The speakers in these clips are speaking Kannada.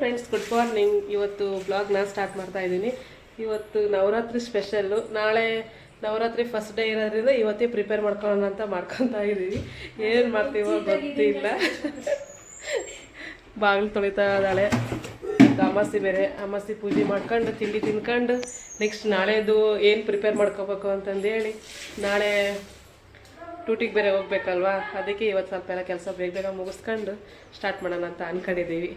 ಫ್ರೆಂಡ್ಸ್ ಗುಡ್ ಮಾರ್ನಿಂಗ್ ಇವತ್ತು ಬ್ಲಾಗ್ನ ಸ್ಟಾರ್ಟ್ ಮಾಡ್ತಾ ಇದ್ದೀನಿ. ಇವತ್ತು ನವರಾತ್ರಿ ಸ್ಪೆಷಲ್ಲು ನಾಳೆ ನವರಾತ್ರಿ ಫಸ್ಟ್ ಡೇ ಇರೋದ್ರಿಂದ ಇವತ್ತೇ ಪ್ರಿಪೇರ್ ಮಾಡ್ಕೊಳ್ಳೋಣ ಅಂತ ಮಾಡ್ಕೊತಾ ಇದ್ದೀವಿ. ಏನು ಮಾಡ್ತೀವೋ ಗೊತ್ತಿಲ್ಲ. ಬಾಗಿಲು ತೊಳಿತಾ ಇದ್ದಾಳೆ. ಅಮಾಸಿ ಬೇರೆ. ಅಮಾಸಿ ಪೂಜೆ ಮಾಡ್ಕೊಂಡು ತಿಂಡಿ ತಿನ್ಕೊಂಡು ನೆಕ್ಸ್ಟ್ ನಾಳೆದು ಏನು ಪ್ರಿಪೇರ್ ಮಾಡ್ಕೋಬೇಕು ಅಂತಂದೇಳಿ. ನಾಳೆ ಡ್ಯೂಟಿಗೆ ಬೇರೆ ಹೋಗ್ಬೇಕಲ್ವಾ? ಅದಕ್ಕೆ ಇವತ್ತು ಸ್ವಲ್ಪ ಎಲ್ಲ ಕೆಲಸ ಬೇಗ ಬೇಗ ಮುಗಿಸ್ಕೊಂಡು ಸ್ಟಾರ್ಟ್ ಮಾಡೋಣ ಅಂತ ಅನ್ಕೊಂಡಿದ್ದೀವಿ.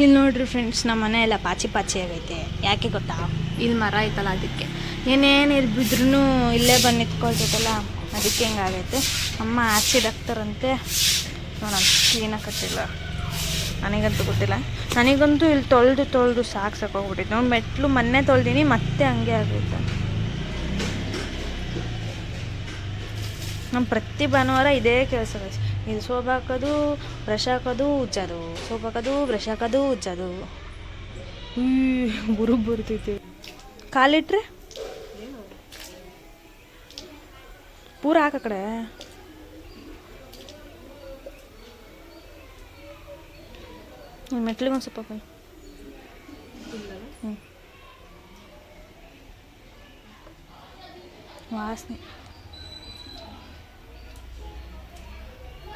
ಇಲ್ಲಿ ನೋಡ್ರಿ ಫ್ರೆಂಡ್ಸ್ ನಮ್ಮ ಮನೆ ಪಾಚಿ ಪಾಚಿ ಆಗೈತೆ ಯಾಕೆ ಗೊತ್ತಾ? ಇಲ್ಲಿ ಮರ ಐತಲ್ಲ ಅದಕ್ಕೆ. ಏನೇನು ಇಲ್ಲಿ ಇಲ್ಲೇ ಬಂದು ನಿಂತ್ಕೊಳ್ತೈತಲ್ಲ, ಅದಕ್ಕೆ ಹೆಂಗಾಗೈತೆ ಅಮ್ಮ ಆಸಿಡ್ ಹಾಕ್ತಾರಂತೆ ನೋಡೋಣ ಕ್ಲೀನಾಗತ್ತಿಲ್ಲ ನನಗಂತೂ ಗೊತ್ತಿಲ್ಲ. ನನಗಂತೂ ಇಲ್ಲಿ ತೊಳೆದು ತೊಳೆದು ಸಾಕು ಸಾಕೋಗ್ಬಿಟ್ಟಿತ್ತು ನೋಡಿ ಮೆಟ್ಲು ಮೊನ್ನೆ ತೊಳ್ದೀನಿ, ಮತ್ತೆ ಹಂಗೆ ಆಗೈತೆ. ನಮ್ಮ ಪ್ರತಿ ಭಾನುವಾರ ಇದೇ ಕೆಲಸ ಇದು ಸೋಪ್ ಹಾಕೋದು ಬ್ರಷ್ ಹಾಕೋದು ಉಜ್ಜೋದು. ಸೋಪ್ ಹಾಕೋದು ಬ್ರಷ್ ಹಾಕೋದು ಉಜ್ಜೋದು ಬುರು ಬರ್ತೈತಿ. ಕಾಲಿಟ್ರೆ? ಪೂರ ಹಾಕ ಕಡೆ. ಮೆಟ್ಲಿಗೆ ಒಂದು ಸ್ವಲ್ಪ. ಹ್ಞೂ ವಾಸನೆ.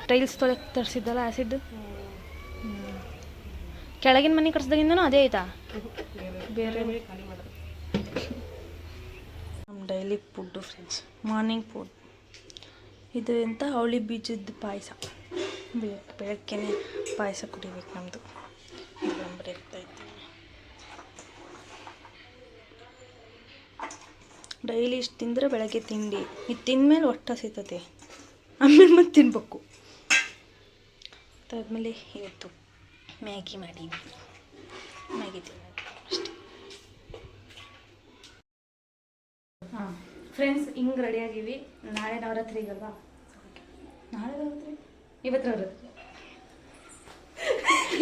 ಟೈಲ್ಸ್ ತೊಳೆಕ್ ತರಿಸಿದ್ದಲ್ಲ ಆ್ಯಸಿಡ್ ಕೆಳಗಿನ ಮನೆ ಕಟ್ಸ್ದಾಗಿಂದನೂ ಅದೇ ಐತಾ? ಬೇರೆ ನಮ್ಮ daily food friends morning food ಇದು ಎಂತ? ಅವಳಿ ಬೀಜದ ಪಾಯಸ. ಬೆಳಗ್ಗೆ ಬೆಳಗ್ಗೆ ಪಾಯಸ ಕುಡಿಬೇಕು ನಮ್ಮದು ಡೈಲಿ ಇಷ್ಟು ತಿಂದರೆ ಬೆಳಗ್ಗೆ ತಿಂಡಿ. ಇದು ತಿಂದಮೇಲೆ ಹೊಟ್ಟೆ ಸಿಗ್ತದೆ ಆಮೇಲೆ ಮತ್ತೆ ತಿನ್ಬೇಕು. ಅದಾದಮೇಲೆ ಇವತ್ತು ಮ್ಯಾಗಿ ಮಾಡಿ ಮ್ಯಾಗಿ ಅಷ್ಟೇ. ಹಾಂ ಫ್ರೆಂಡ್ಸ್ ಹಿಂಗೆ ರೆಡಿ ಆಗಿವಿ. ನಾಳೆ ನವರಾತ್ರಿಗಲ್ವಾ ನಾಳೆ ನವರಾತ್ರಿ? ಇವತ್ತು ನವರಾತ್ರಿ?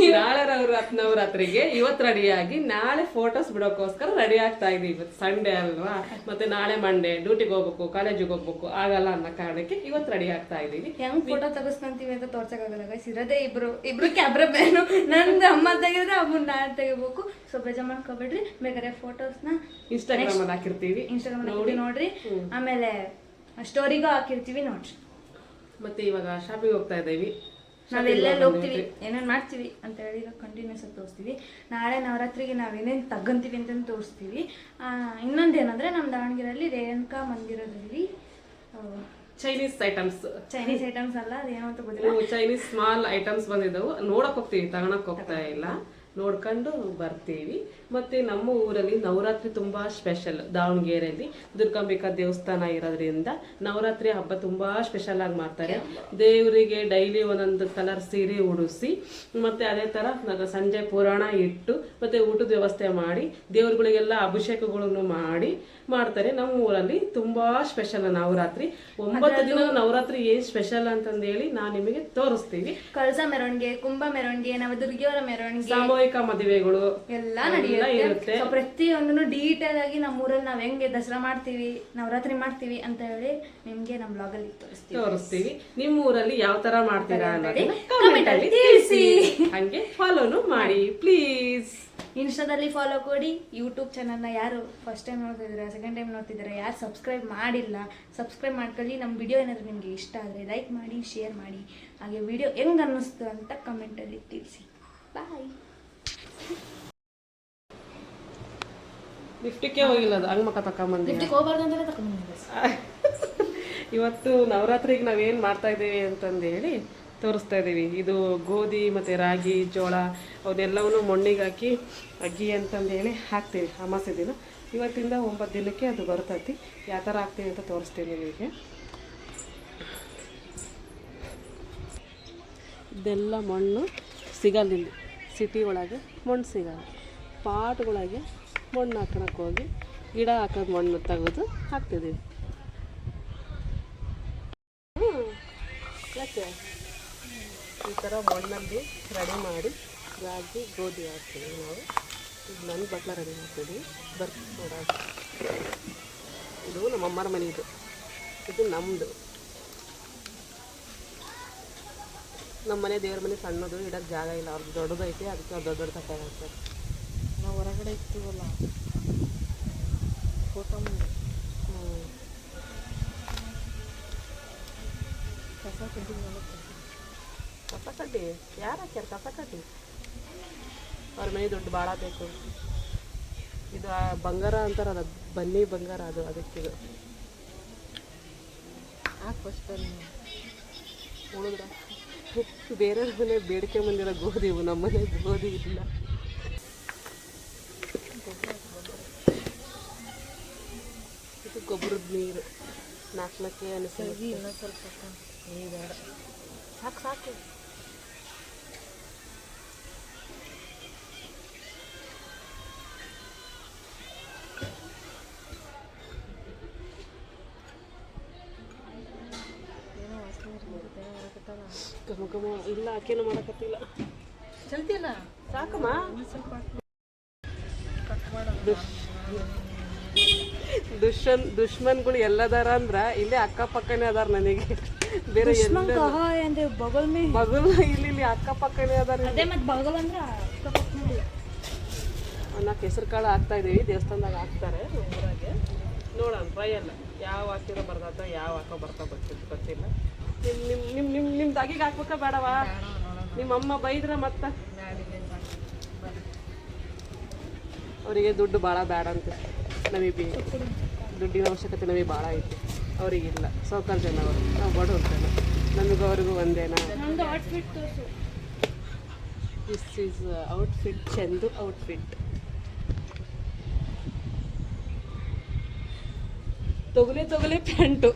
ನಾಳೆ ನವರಾತ್ ನವರಾತ್ರಿಗೆ ಇವತ್ತು ರೆಡಿಯಾಗಿ ನಾಳೆ ಫೋಟೋಸ್ ಬಿಡೋಕ್ಕೋಸ್ಕರ ರೆಡಿ ಆಗ್ತಾ ಇದೀವಿ. ಇವತ್ತು ಸಂಡೇ ಅಲ್ವಾ? ಮತ್ತೆ ನಾಳೆ ಮಂಡೇ ಡ್ಯೂಟಿಗೆ ಹೋಗ್ಬೇಕು ಕಾಲೇಜಿಗೆ ಹೋಗ್ಬೇಕು ಆಗಲ್ಲ ಅನ್ನೋ ಕಾರಣಕ್ಕೆ ಇವತ್ತು ರೆಡಿ ಆಗ್ತಾ ಇದೀವಿ. ಹೆಂಗ್ ಫೋಟೋ ತಗಸ್ಕೊಂತೀವಿ ಅಂತ ತೋರ್ಸಕ್ಕಾಗಲ್ಲ ಗೈಸ್ ಇರೋದೇ ಇಬ್ರು ಇಬ್ರು ಕ್ಯಾಮ್ರಾ ಮ್ಯಾನು ನಂದು ಅಮ್ಮ ತೆಗೆದ್ರೆ ಅಮ್ಮನ ನಾನು ತೆಗಿಬೇಕು. ಸೊ ಬೇಜಾರ್ ಮಾಡ್ಕೋಬೇಡ್ರಿ ಬೇಕಾದ್ರೆ ಫೋಟೋಸ್ನ ಇನ್ಸ್ಟಾಗ್ರಾಮ್ ಅಲ್ಲಿ ಹಾಕಿರ್ತೀವಿ. ಇನ್ಸ್ಟಾಗ್ರಾಮ್ ನೋಡಿ. ನೋಡ್ರಿ. ಆಮೇಲೆ ಸ್ಟೋರಿಗೂ ಹಾಕಿರ್ತೀವಿ ನೋಡ್ರಿ. ಮತ್ತೆ ಇವಾಗ ಶಾಪಿಗೆ ಹೋಗ್ತಾ ಇದ್ದೀವಿ. ನಾವೆಲ್ಲೆಲ್ಲಿ ಹೋಗ್ತೀವಿ. ಏನೇನು ಮಾಡ್ತೀವಿ ಅಂತ ಹೇಳಿ ಕಂಟಿನ್ಯೂಸ್ ಆಗಿ ತೋರಿಸ್ತೀವಿ. ನಾಳೆ ನವರಾತ್ರಿಗೆ ನಾವೇನೇನು ತಗೊಂತೀವಿ ಅಂತ ತೋರಿಸ್ತೀವಿ. ಇನ್ನೊಂದೇನಂದ್ರೆ ನಮ್ಮ ದಾವಣಗೆರೆಯಲ್ಲಿ ರೇಣುಕಾ ಮಂದಿರದಲ್ಲಿ ಚೈನೀಸ್ ಐಟಮ್ಸ್ ಚೈನೀಸ್ ಐಟಮ್ಸ್ ಅಲ್ಲ ಅದೇನೋ ಅಂತ ಗೊತ್ತಿಲ್ಲ. ಚೈನೀಸ್ ಸ್ಮಾಲ್ ಐಟಮ್ಸ್ ಬಂದಿದ್ದವು ನೋಡಕ್ ಹೋಗ್ತೀವಿ ತಗೊಳಕ್ ಹೋಗ್ತಾ ಇಲ್ಲ. ನೋಡ್ಕೊಂಡು ಬರ್ತೀವಿ. ಮತ್ತೆ ನಮ್ಮ ಊರಲ್ಲಿ ನವರಾತ್ರಿ ತುಂಬಾ ಸ್ಪೆಷಲ್ ದಾವಣಗೆರೆಯಲ್ಲಿ ದುರ್ಗಾಂಬಿಕಾ ದೇವಸ್ಥಾನ ಇರೋದ್ರಿಂದ ನವರಾತ್ರಿ ಹಬ್ಬ ತುಂಬಾ ಸ್ಪೆಷಲ್ ಆಗಿ ಮಾಡ್ತಾರೆ. ದೇವರಿಗೆ ಡೈಲಿ ಒಂದೊಂದು ಕಲರ್ ಸೀರೆ ಉಡಿಸಿ, ಮತ್ತೆ ಅದೇ ನ- ಸಂಜೆ ಪುರಾಣ ಇಟ್ಟು, ಮತ್ತೆ ಊಟದ ವ್ಯವಸ್ಥೆ ಮಾಡಿ, ದೇವ್ರುಗಳಿಗೆಲ್ಲ ಅಭಿಷೇಕಗಳನ್ನು ಮಾಡಿ ಮಾಡ್ತಾರೆ. ನಮ್ಮ ಊರಲ್ಲಿ ತುಂಬಾ ಸ್ಪೆಷಲ್ ನವರಾತ್ರಿ. ಒಂಬತ್ತು ದಿನ ನವರಾತ್ರಿ ಏನ್ ಸ್ಪೆಷಲ್ ಅಂತಂದೇಳಿ ನಾನ್ ನಿಮಗೆ ತೋರಿಸ್ತೀವಿ ಕಳಸ ಮೆರವಣಿಗೆ ಕುಂಭ ಮೆರವಣಿಗೆ ನವದುರ್ಗಿಯವರ ಮೆರವಣಿಗೆ. ಸಾಮೂಹಿಕ ಮದುವೆಗಳು ಎಲ್ಲ ನಡೆಯುತ್ತೆ. ಪ್ರತಿಯೊಂದನ್ನು ಡೀಟೇಲ್ ಆಗಿ ನಮ್ಮ ಊರಲ್ಲಿ ನಾವ್ ಹೆಂಗೆ ದಸರಾ ಮಾಡ್ತೀವಿ ನವರಾತ್ರಿ ಮಾಡ್ತೀವಿ ಅಂತ ಹೇಳಿ ನಿಮ್ಗೆ ನಮ್ಮ ಬ್ಲಾಗಲ್ಲಿ ತೋರಿಸ್ತೀವಿ. ತೋರಿಸ್ತೀವಿ. ನಿಮ್ಮ ಊರಲ್ಲಿ ಯಾವ ತರ ಮಾಡ್ತೀರಾ ಅನ್ನೋದನ್ನ ಅಲ್ಲಿ ಅಲ್ಲಿ ತಿಳಿಸಿ. ಹಂಗೆ ಫಾಲೋನು ಮಾಡಿ ಪ್ಲೀಸ್ ಇನ್ಸ್ಟಾದಲ್ಲಿ ಫಾಲೋ ಕೊಡಿ. ಯೂಟ್ಯೂಬ್ ಚಾನಲ್ನ ಯಾರು ಫಸ್ಟ್ ಟೈಮ್ ನೋಡ್ತಿದ್ದೀರಾ ಸೆಕೆಂಡ್ ಟೈಮ್ ನೋಡ್ತಿದ್ದೀರಾ ಯಾರು ಸಬ್ಸ್ಕ್ರೈಬ್ ಮಾಡಿಲ್ಲ ಸಬ್ಸ್ಕ್ರೈಬ್ ಮಾಡ್ಕೊಳ್ಳಿ. ನಮ್ಮ ವಿಡಿಯೋ ಏನಾದರೂ ನಿಮಗೆ ಇಷ್ಟ ಆದರೆ ಲೈಕ್ ಮಾಡಿ ಶೇರ್ ಮಾಡಿ. ಹಾಗೆ ವಿಡಿಯೋ ಹೆಂಗೆ ಅನ್ನಿಸ್ತು ಅಂತ ಕಮೆಂಟಲ್ಲಿ ತಿಳಿಸಿ. ಬಾಯ್ ಲಿಫ್ಟಿಗೆ ಹೋಗಿಲ್ಲ ಅದು. ಹಂಗೆ ಮಕ್ಕ ತಕೊಂಬಂದಿ ಹೋಗ್ಬಾರ್ದು ಅಂತಲೇ ತಗೊಂಡಿದ್ದೆ ಇವತ್ತು ನವರಾತ್ರಿಗೆ ನಾವೇನು ಮಾಡ್ತಾ ಇದ್ದೀವಿ ಅಂತಂದು ಹೇಳಿ ತೋರಿಸ್ತಾ ಇದ್ದೀವಿ ಇದು ಗೋಧಿ ಮತ್ತು ರಾಗಿ, ಜೋಳ, ಅವನ್ನೆಲ್ಲವನ್ನು ಮಣ್ಣಿಗೆ ಹಾಕಿ ಅಗ್ಗಿ ಅಂತಂದು ಹೇಳಿ ಹಾಕ್ತೀವಿ ಅಮಾಸೆ ದಿನ. ಇವತ್ತಿಂದ ಒಂಬತ್ತು ದಿನಕ್ಕೆ ಅದು ಬರ್ತೈತಿ. ಯಾವ ಥರ ಹಾಕ್ತೀವಿ ಅಂತ ತೋರಿಸ್ತೀನಿ ನಿಮಗೆ. ಇದೆಲ್ಲ ಮಣ್ಣು ಸಿಗಲ್ಲ ಸಿಟಿ ಒಳಗೆ ಮಣ್ಣು ಸಿಗಲ್ಲ. ಪಾಟ್ಗಳಿಗೆ ಮಣ್ಣು ಹಾಕೊಳಕ್ಕೆ ಹೋಗಿ ಗಿಡ ಹಾಕೋದು ಮಣ್ಣು ತೆಗೆದು ಹಾಕ್ತಿದ್ದೀವಿ ಹ್ಮ್. ಈ ಥರ ಮಣ್ಣಲ್ಲಿ ರೆಡಿ ಮಾಡಿ ರಾಗಿ ಗೋಧಿ ಹಾಕ್ತೀವಿ ನಾವು. ಈಗ ನನ್ನ ಬಟ್ಲ ರೆಡಿ ಮಾಡ್ತೀವಿ. ಬರ್ತೀವಿ ನೋಡೋಣ ಇದು ನಮ್ಮ ಅಮ್ಮರ ಮನೆ ಇದು. ನಮ್ಮದು ನಮ್ಮ ಮನೆ ದೇವ್ರ ಮನೆ ಸಣ್ಣದು ಇಡೋಕ್ಕೆ ಜಾಗ ಇಲ್ಲ. ಅವ್ರದ್ದು ದೊಡ್ಡದೈತಿ ಅದಕ್ಕೆ ಅವ್ರು ದೊಡ್ಡ ದೊಡ್ಡ ತಗೊಂಡ್ತಾರೆ ನಾವು ಹೊರಗಡೆ ಇರ್ತೀವಲ್ಲ. ಫೋಟೋ ಹ್ಞೂ ಕಸ ಮಾಡಕ್ಕೆ ಕಸ ಕಡ್ಡಿ ಯಾರು ಹಾಕ್ಯಾರ ಕಸ ಕಡ್ಡಿ ಅವ್ರ ಮನೆ ದುಡ್ಡು ಭಾಳ ಬೇಕು. ಇದು ಆ ಬಂಗಾರ ಅಂತಾರಲ್ಲ ಬನ್ನಿ ಬಂಗಾರ ಅದು ಅದಕ್ಕಿದು ಹಾಕಿ ಫಸ್ಟ್ ಉಳಿದ್ರ? ಬೇರೆ ಮನೆ ಬೇಡಿಕೆ ಬಂದಿರೋ ಗೋಧಿ ಇವು ನಮ್ಮ ಮನೆ ಗೋಧಿ ಇಲ್ಲ. ಇದು ಗೊಬ್ಬರದ ನೀರು. ನಾಲ್ಕು ಅನಿಸ್ತದೆ ಇನ್ನೂ ಸ್ವಲ್ಪ ನೀ ಬೇಡ. ಸಾಕು ಸಾಕು. ಇಲ್ಲ ಆಕೇನು ಮಾಡಕತ್ತಿಲ್ಲ. ಚಲ್ತಿಲ್ಲ ಸಾಕಮ್ಮ? ಸ್ವಲ್ಪ ದುಶ್ಮನ್ ದುಶ್ಮನ್ಗಳು ಎಲ್ಲದಾರ ಅಂದ್ರ ಇಲ್ಲೇ ಅಕ್ಕಪಕ್ಕನೇ ಅದಾರ ನನಗೆ. ಬೇರೆ ಅಂದ್ರೆ ಬಗಲ್ ಮೇ. ಮಗಳು ಇಲ್ಲಿ ಇಲ್ಲಿ ಅಕ್ಕಪಕ್ಕನೇ ಅದಾರ ಅದೇ ಮತ್ತೆ ಬಗಲ್ ಅಂದ್ರೆ ನಾವು ಹೆಸರು ಕಾಳು ಹಾಕ್ತಾ ಇದೀವಿ ದೇವಸ್ಥಾನದಾಗ ಹಾಕ್ತಾರೆ ಊರಾಗೆ. ನೋಡೋಣ ಟ್ರೈಯಲ್ಲ ಯಾವ ಹಾಕಿರೋ ಬರ್ದಾತ ಯಾವ ಹಾಕೋ ಬರ್ತಾ ಗೊತ್ತಿಲ್ಲ. ಗೊತ್ತಿಲ್ಲ ನಿಮ್ಮ ನಿಮ್ಮ ನಿಮ್ಮ ನಿಮ್ ನಿಮ್ಮ ದಗಿಗೆ ಹಾಕ್ಬೇಕಾ ಬೇಡವಾ? ನಿಮ್ಮ ಅಮ್ಮ ಬೈದ್ರ ಮತ್ತ? ಅವರಿಗೆ ದುಡ್ಡು ಭಾಳ ಬೇಡ ಅಂತ ನಮಗೆ ದುಡ್ಡಿನ ಅವಶ್ಯಕತೆ ನಮಗೆ ಭಾಳ ಐತಿ. ಅವರಿಗಿಲ್ಲ ಸೌಕರ್ಯ ಜನ ಅವರು. ನಾವು ಬಡವ್ರ ಜನ. ನಮಗೂ ಅವ್ರಿಗೂ ಒಂದೇನಾ? ದಿಸ್ ಈಸ್ ಔಟ್ಫಿಟ್ ಚೆಂದು ಔಟ್ಫಿಟ್ ತೊಗಲೆ ತೊಗಲೆ ಪ್ಯಾಂಟು.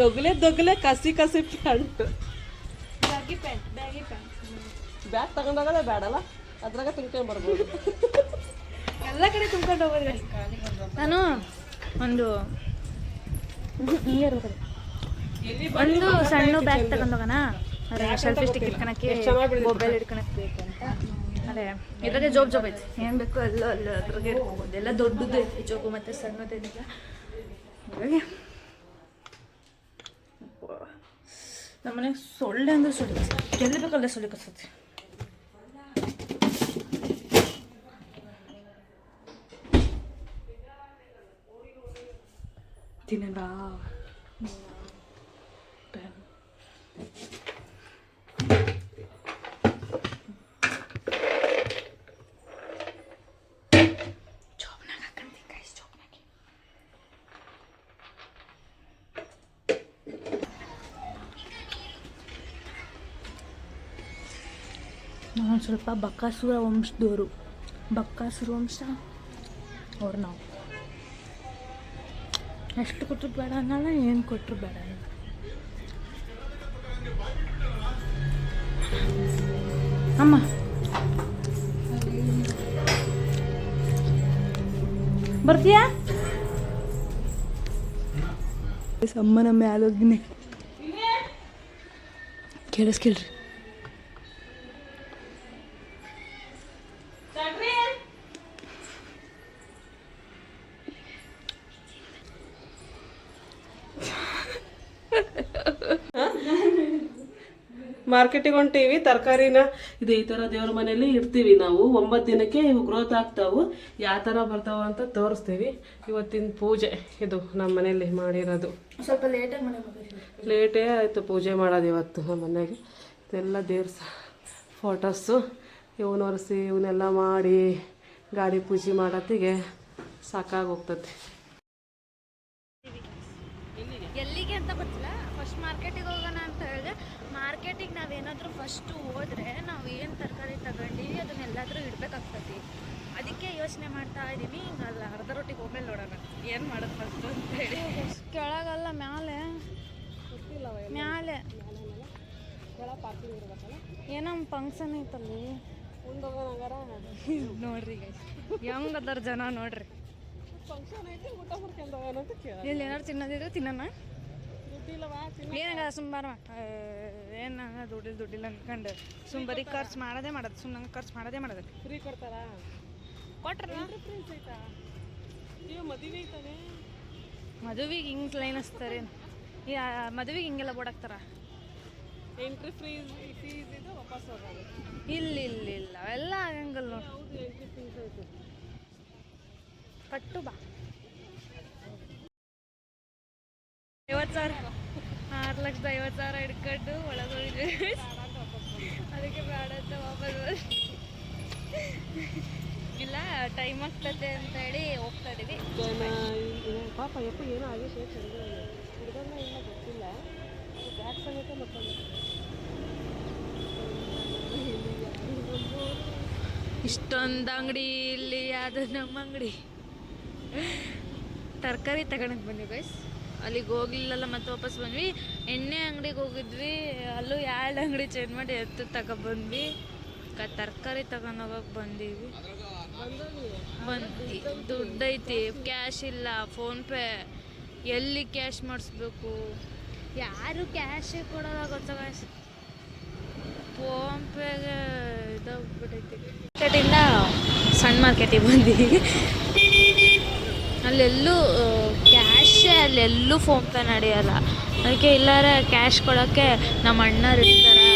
ದೊಗಲೆ ದೊಗಲೆ ಕಸಿ ಕಸಿ pant. Baggy pant baggy pant. Bag ತಗೊಂಡೋಗೋದೇ ಬೇಡಲ್ಲ ಅದ್ರಾಗ ತುಂಬ ಬರ್ಬೋದು. ಎಲ್ಲ ಕಡೆ ತುಂಬ್ಕೊಂಡು ಹೋಗೋದ್ರೆ ನಾನು ಒಂದು ಹಿಂಗೆ ಇರ್ಬೇಕು. ಒಂದು ಸಣ್ಣ ಬ್ಯಾಗ್ ತಗೊಂಡೋಗೋಣ. ಅದೇ ಸೆಲ್ಫಿ ಸ್ಟಿಕ್ ಇಟ್ಕೊಳಕ್ಕೆ ಮೊಬೈಲ್ ಇಟ್ಕೊಳಕ್ಕೆ ಬೇಕು ಅಂತ. ಅದೇ ಇದ್ರಾಗೆ ಜೋಬ್ ಜೋಬ್ ಐತಿ. ಏನು ಬೇಕು ಎಲ್ಲ ಅಲ್ಲ ಅದ್ರಾಗೆ ಎಲ್ಲ ದೊಡ್ಡದು ಐತಿ ಜೋಬು ಮತ್ತು ಸಣ್ಣದೇನಿಲ್ಲ ಹಾಗಾಗಿ ನಮ್ಮ ಮನೆಗೆ ಸೊಳ್ಳೆ ಅಂದ್ರೆ ಸೊಳ್ಳೆ. ಎಲ್ಲಿ ಬೇಕಲ್ಲೇ ಸೊಳ್ಳೆ ಕಸತಿ ತಿನ್ನಲ್ಲ. ನಾವು ಸ್ವಲ್ಪ ಬಕ್ಕಾಸುರ ವಂಶದವರು. ಬಕ್ಕಾಸುರ ವಂಶ? ಅವ್ರು ನಾವು. ಎಷ್ಟು ಕೊಟ್ಟರು ಬೇಡ ಅನ್ನೋಣ ಏನು ಕೊಟ್ಟರು ಬೇಡ ಅಮ್ಮ. ಬರ್ತೀಯಾ? ಅಮ್ಮನ ಮ್ಯಾಲೋಗಿನಿ. ಕೇಳಿಸ್ಕೇಳ್ರಿ. ಮಾರ್ಕೆಟಿಗೆ ಹೊಂಟೀವಿ ತರಕಾರಿನ ಇದು ಈ ಥರ ದೇವ್ರ ಮನೆಯಲ್ಲಿ ಇಡ್ತೀವಿ ನಾವು. ಒಂಬತ್ತು ದಿನಕ್ಕೆ ಇವು ಗ್ರೋತ್ ಆಗ್ತಾವು. ಯಾವ ಥರ ಬರ್ತಾವೆ ಅಂತ ತೋರಿಸ್ತೀವಿ. ಇವತ್ತಿನ ಪೂಜೆ ಇದು ನಮ್ಮ ಮನೆಯಲ್ಲಿ ಮಾಡಿರೋದು. ಸ್ವಲ್ಪ ಲೇಟಾಗಿ ಲೇಟೇ ಆಯಿತು ಪೂಜೆ ಮಾಡೋದು ಇವತ್ತು ನಮ್ಮ ಮನೆಗೆ. ಇದೆಲ್ಲ ದೇವ್ರ ಫೋಟೋಸು ಇವನ್ನ ಒರೆಸಿ ಇವನ್ನೆಲ್ಲ ಮಾಡಿ ಗಾಡಿ ಪೂಜೆ ಮಾಡೋತ್ತಿಗೆ ಸಾಕಾಗಿ ಹೋಗ್ತತಿ ಎಲ್ಲಿಗೆ ಅಂತ ಗೊತ್ತಿಲ್ಲ ಫಸ್ಟ್ ಮಾರ್ಕೆಟಿಗೆ ಹೋಗೋಣ ಅಂತ ಹೇಳಿದೆ ಮಾರ್ಕೆಟಿಗೆ ನಾವೇನಾದರೂ ಫಸ್ಟು ಹೋದರೆ ನಾವು ಏನು ತರಕಾರಿ ತಗೊಂಡಿವಿ ಅದನ್ನೆಲ್ಲಾದರೂ ಇಡಬೇಕಾಗ್ತತಿ. ಅದಕ್ಕೆ ಯೋಚನೆ ಮಾಡ್ತಾ ಇದ್ದೀನಿ ಅಲ್ಲ ಅರ್ಧ ರೊಟ್ಟಿಗೆ ಒಮ್ಮೆಲೆ ನೋಡೋಣ. ಏನು ಮಾಡೋದು ಫಸ್ಟು ಅಂತ ಹೇಳಿ ಕೆಳಗಲ್ಲ ಮ್ಯಾಲೆ. ಮ್ಯಾಲೆ. ಏನೋ ಫಂಕ್ಷನ್ ಐತಲ್ಲಿ. ನೋಡ್ರಿ ಹೆಂಗ್ ಅದರ ಜನ ನೋಡ್ರಿ. ಇಲ್ಲಿ ಏನಾರು ತಿನ್ನೋದಿದ್ರೆ ತಿನ್ನೋಣ. ಏನಾಗ ಸುಮ್ಮನೆ ಏನು ದುಡ್ಡಿಲ್ಲ ದುಡ್ಡಿಲ್ಲ ಅನ್ಕೊಂಡು ಸುಮ್ ಬರೀ ಖರ್ಚು ಮಾಡೋದೇ ಮಾಡೋದು ಸುಮ್ಮನೆ ಖರ್ಚು ಮಾಡೋದೇ ಮಾಡೋದು. ಫ್ರೀ ಕೊಡ್ತಾರ? ಕೊಟ್ರಲ್ಲ. ಅಯ್ಯೋ ಮದುವೆ ಐತಾನೆ. ಮದುವೆಗೆ ಹಿಂಗೆ ಲೈನ್ ಹಚ್ತಾರೆ ಮದುವೆಗೆ ಹಿಂಗೆಲ್ಲ ಬೋಡಾಕ್ತಾರ ಎಂಟ್ರಿ ಫೀಸ್ ಫೀಸ್ ಇದು ವಾಪಸ್ ಹೋಗೋದು. ಇಲ್ಲ ಇಲ್ಲ ಇಲ್ಲ ಅವೆಲ್ಲ ಆಗಂಗಲ್ಲ ನೋಡು. ಹೌದು ಎಂಟ್ರಿ ಫೀಸ್ ಐತೆ ಕಟ್ಟು ಬಾ. ಐವತ್ತು ಸಾವಿರ ಆರು ಲಕ್ಷದ ಐವತ್ತು ಸಾವಿರ ಹಿಡ್ಕೊಂಡು ಒಳಗೆ ಹೋಗಿದ್ವಿ ಅದಕ್ಕೆ ಬೇಡ ಅಂತ ವಾಪಸ್. ಇಲ್ಲ ಟೈಮ್ ಆಗ್ತದೆ ಅಂತ ಹೇಳಿ ಹೋಗ್ತಾ ಇದೀವಿ. ಪಾಪ ಇವ್- ಪಾಪ ಆಗಿ ಏನೋ ಆಗೈತೆ ಹುಡುಗನ ಇಲ್ಲ ಗೊತ್ತಿಲ್ಲ. ಬ್ಯಾಗ್ ಸಮೇತ ಮಕ್ಕಳು ಇಷ್ಟೊಂದು ಅಂಗಡಿ ಇಲ್ಲಿ ಅದು ನಮ್ಮ ಅಂಗಡಿ. ತರಕಾರಿ ತಗೊಳಕ್ ಬನ್ನಿ ಗೈಸ್ ಅಲ್ಲಿಗೆ ಹೋಗ್ಲಿಲ್ಲಲ್ಲ, ಮತ್ತೆ ವಾಪಸ್ ಬಂದ್ವಿ. ಎಣ್ಣೆ ಅಂಗಡಿಗೆ ಹೋಗಿದ್ವಿ. ಅಲ್ಲೂ ಎರಡು ಅಂಗಡಿ ಚೇಂಜ್ ಮಾಡಿ ಎತ್ತು ತಗೊಬಂದ್ವಿ ತರಕಾರಿ ತಗೊಂಡ್ ಹೋಗಕ್ ಬಂದೀವಿ. ಬಂದು ದುಡ್ಡೈತಿ ಕ್ಯಾಶ್ ಇಲ್ಲ. ಫೋನ್ಪೇ ಎಲ್ಲಿ ಕ್ಯಾಶ್ ಮಾಡಿಸ್ಬೇಕು? ಯಾರು ಕ್ಯಾಶೇ ಕೊಡೋಲ್ಲ ಗೈಸ್ ಫೋನ್ಪೇಗೆ ಇದಾಗ್ಬಿಟ್ಟೈತಿ ಮಾರ್ಕೆಟಿಂದ ಸಣ್ಣ ಮಾರ್ಕೆಟಿಗೆ ಬಂದೀವಿ. ಅಲ್ಲೆಲ್ಲೂ ಕ್ಯಾಶೇ ಅಲ್ಲೆಲ್ಲೂ ಫೋನ್ಪೇ ನಡೆಯಲ್ಲ. ಅದಕ್ಕೆ ಇಲ್ಲಾರ ಕ್ಯಾಶ್ ಕೊಡೋಕ್ಕೆ ನಮ್ಮ ಅಣ್ಣರು ಇರ್ತಾರೆ.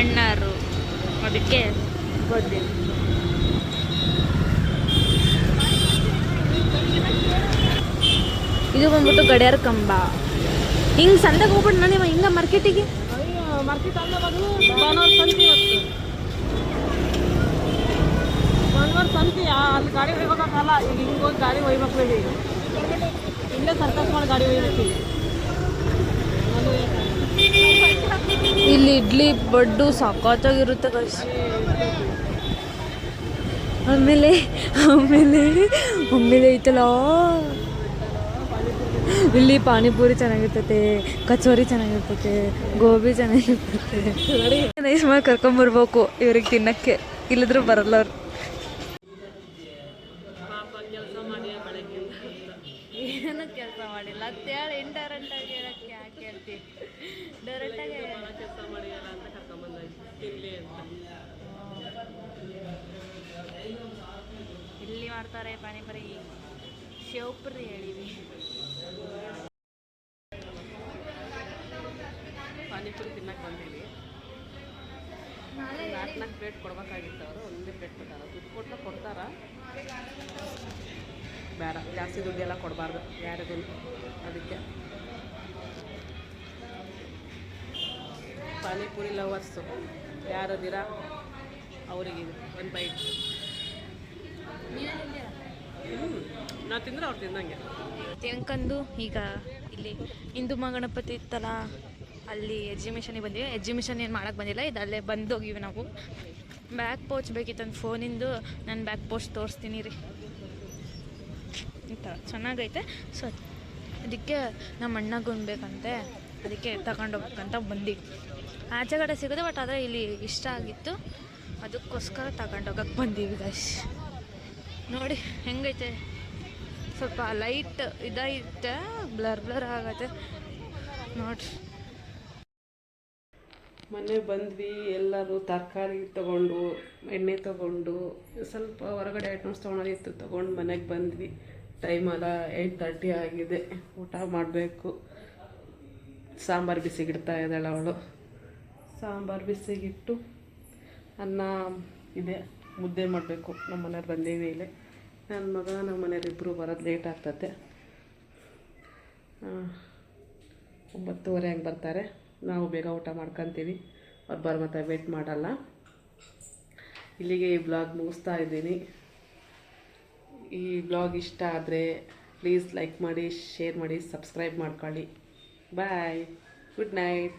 ಅಣ್ಣರು. ಅದಕ್ಕೆ ಗೊತ್ತಿಲ್ಲ ಇದು ಬಂದ್ಬಿಟ್ಟು ಗಡಿಯಾರ ಕಂಬ. ಹಿಂಗೆ ಸಂತೆಗೆ ಹೋಗ್ಬಿಟ್ಟು ನಾನು ಹಿಂಗೆ ಮಾರ್ಕೆಟಿಗೆ ಮಾರ್ಕೆಟ್ ಅಲ್ಲ ಸಂತಿ ಅಲ್ಲಿ ಗಾಡಿ ಒಯ್ಬೇಕಾಗಲ್ಲ ಈಗ ಹಿಂಗೆ ಹೋಗಿ ಗಾಡಿ ಬೇಡಿ ಇಲ್ಲೇ ಇಡ್ಲಿ ಬಡ್ಡು ಸಖತ್ತಾಗಿರುತ್ತೆ ಗೈಸ್ ಆಮೇಲೆ ಆಮೇಲೆ ಆಮೇಲೆ ಐತಲ್ಲ? ಇಲ್ಲಿ ಪಾನಿಪುರಿ ಚೆನ್ನಾಗಿರ್ತೈತೆ, ಕಚೋರಿ ಚೆನ್ನಾಗಿರ್ತೈತೆ, ಗೋಬಿ ಚೆನ್ನಾಗಿರ್ತೈತೆ. ನೈಸ್ ಮಾಡಿ ಕರ್ಕೊಂಬರ್ಬೇಕು ಇವ್ರಿಗೆ ತಿನ್ನಕ್ಕೆ. ಇಲ್ಲದ್ರೂ ಬರಲ್ಲ ಪಾಪ ಕೆಲಸ ಮಾಡಿ ಬೆಳಗ್ಗೆಯಿಂದ ಏನು ಕೆಲಸ ಮಾಡಿಲ್ಲ ಅಂತೇಳಿ ಇಂಡೈರೆಕ್ಟಾಗಿ ಹೇಳಕ್ಕೆ ಯಾಕೆ ಹೇಳ್ತೀವಿ ಡೈರೆಕ್ಟಾಗಿ ಕೆಲಸ ಮಾಡಿಯಲ್ಲ ಅಂತ ಕರ್ಕೊಂಬಂದಾಯ್ತು ತಿನ್ಲಿ ಅಂತ ಇಲ್ಲಿ ಮಾಡ್ತಾರೆ ಪಾನಿಪುರಿ ಶಿವಪುರಿ ಹೇಳಿವಿ ಪಾನಿಪುರಿ ತಿನ್ನಕ್ಕೆ ಬಂದೀವಿ. ನಾಲ್ಕು ನಾಲ್ಕು ಪ್ಲೇಟ್ ಕೊಡ್ಬೇಕಾಗಿತ್ತು ಅವರು ಒಂದೇ ಪ್ಲೇಟ್ ಕೊಟ್ಟಾರ. ದುಡ್ಡು ಕೊಟ್ಟು ಕೊಡ್ತಾರ. ಬೇಡ ಜಾಸ್ತಿ ದುಡ್ಡೆಲ್ಲ ಕೊಡಬಾರ್ದು ಯಾರಿಗೂ ಅದಕ್ಕೆ. ಪಾನಿಪುರಿ ಲವರ್ಸು ಯಾರದಿರ ಅವರಿಗೆ ಒಂದು ಬೈಟ್ ಹ್ಞೂ ನಾವು ತಿಂದ್ರೆ ಅವ್ರು ತಿಂದಂಗೆ. ತಿನ್ಕಂದು ಈಗ ಇಲ್ಲಿ ಹಿಂದೂ ಮಹಾಗಣಪತಿ ಇತ್ತಲ್ಲ ಅಲ್ಲಿ ಎಕ್ಸಿಮಿಷನಿಗೆ ಬಂದಿವಿ. ಎಕ್ಸಿಮಿಷನ್ ಏನು ಮಾಡಕ್ಕೆ ಬಂದಿಲ್ಲ, ಇದು ಅಲ್ಲೇ ಬಂದು ಹೋಗಿವಿ ನಾವು. ಬ್ಯಾಕ್ ಪೋಚ್ ಬೇಕಿತ್ತು ನನ್ನ ಫೋನಿಂದು ನಾನು ಬ್ಯಾಕ್ ಪೋಚ್ ತೋರಿಸ್ತೀನಿ ರೀ. ಇಂಥ ಚೆನ್ನಾಗೈತೆ. ಸೊ ಅದಕ್ಕೆ ನಮ್ಮ ಅಣ್ಣ ಅದಕ್ಕೆ ತಗೊಂಡೋಗ್ಬೇಕಂತ ಬಂದು ಆಚೆ ಕಡೆ ಸಿಗೋದು ಬಟ್ ಆದರೆ ಇಲ್ಲಿ ಇಷ್ಟ ಆಗಿತ್ತು. ಅದಕ್ಕೋಸ್ಕರ ತಗೊಂಡೋಗಕ್ಕೆ ಬಂದೀವಿ ಗೈಸ್ ನೋಡಿ, ಹೆಂಗೈತೆ? ಸ್ವಲ್ಪ ಲೈಟ್ ಇದೈತೆ ಬ್ಲರ್ ಬ್ಲರ್ ಆಗತ್ತೆ. ನೋಡ್ರಿ. ಮೊನ್ನೆ ಬಂದ್ವಿ, ಎಲ್ಲರೂ ತರಕಾರಿ ತಗೊಂಡು, ಎಣ್ಣೆ ತಗೊಂಡು, ಸ್ವಲ್ಪ ಹೊರಗಡೆ ಐಟಮ್ಸ್ ತೊಗೊಳೋದಿತ್ತು ತೊಗೊಂಡು ಮನೆಗೆ ಬಂದ್ವಿ. ಟೈಮ್ ಎಲ್ಲ ಏಯ್ಟ್ ತರ್ಟಿ ಆಗಿದೆ, ಊಟ ಮಾಡಬೇಕು. ಸಾಂಬಾರು ಬಿಸಿಗಿಡ್ತಾ ಇದ್ದಾಳೆ ಅವಳು. ಸಾಂಬಾರು ಬಿಸಿಗಿಟ್ಟು ಅನ್ನ ಇದೆ, ಮುದ್ದೆ ಮಾಡಬೇಕು, ನಮ್ಮ ಮನೆಯವ್ರು ಬಂದಿದ್ದೀವಿ ಇಲ್ಲಿ ನನ್ನ ಮಗ ನಮ್ಮ ಮನೆಯಲ್ಲಿ ಇಬ್ಬರು ಬರೋದು ಲೇಟ್ ಆಗ್ತತೆ ಒಂಬತ್ತುವರೆ ಹಂಗೆ ಬರ್ತಾರೆ. ನಾವು ಬೇಗ ಊಟ ಮಾಡ್ಕೊತೀವಿ. ಅವ್ರು ಬರೋ ಮತ್ತೆ ವೇಟ್ ಮಾಡಲ್ಲ. ಇಲ್ಲಿಗೆ ಈ ಬ್ಲಾಗ್ ಮುಗಿಸ್ತಾ ಇದ್ದೀನಿ. ಈ ಬ್ಲಾಗ್ ಇಷ್ಟ ಆದರೆ ಪ್ಲೀಸ್ ಲೈಕ್ ಮಾಡಿ ಶೇರ್ ಮಾಡಿ ಸಬ್ಸ್ಕ್ರೈಬ್ ಮಾಡ್ಕೊಳ್ಳಿ. Bye good night